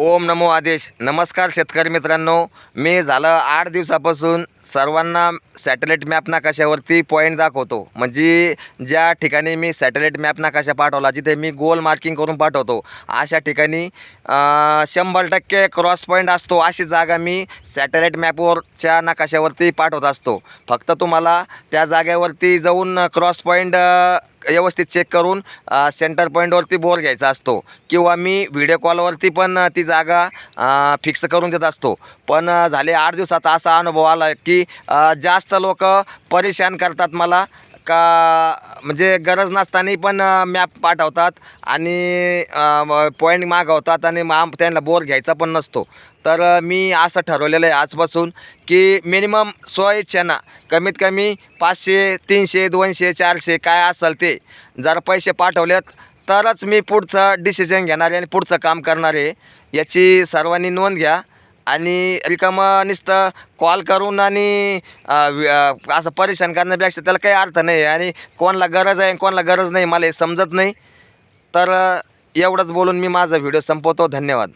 ओम नमो आदेश. नमस्कार शेतकरी मित्रांनो. मी झालं आठ दिवसापासून सर्वांना सॅटेलाईट मॅप नकाशावरती पॉईंट दाखवतो. म्हणजे ज्या ठिकाणी मी सॅटेलाईट मॅप नकाशा पाठवला जिथे मी गोल मार्किंग करून पाठवतो अशा ठिकाणी शंभर टक्के क्रॉस पॉईंट असतो अशी जागा मी सॅटेलाईट मॅपवरच्या नकाशावरती पाठवत असतो. फक्त तुम्हाला त्या जागेवरती जाऊन क्रॉस पॉईंट व्यवस्थित चेक करून सेंटर पॉईंटवरती बोर घ्यायचा असतो. किंवा मी व्हिडिओ कॉलवरती पण ती जागा फिक्स करून देत असतो. पण झाले आठ दिवसात असा अनुभव आला की जास्त लोक परेशान करतात मला. का म्हणजे गरज नसताना पण मॅप पाठवतात आणि पॉईंट मागवतात आणि मा त्यांना बोर घ्यायचा पण नसतो. तर मी असं ठरवलेलं आहे आजपासून की मिनिमम स्वइच्छेनं कमीत कमी पाचशे तीनशे दोनशे चारशे काय असेल ते जर पैसे पाठवलेत तरच मी पुढचं डिसिजन घेणार आहे आणि पुढचं काम करणार आहे. याची सर्वांनी नोंद घ्या. आणि रिकामं नुसतं कॉल करून आणि वि- असं परेशान करण्यापेक्षा त्याला काही अर्थ नाही. आणि कोणाला गरज आहे कोणाला गरज नाही मला हे समजत नाही. तर एवढंच बोलून मी माझा व्हिडिओ संपवतो. धन्यवाद.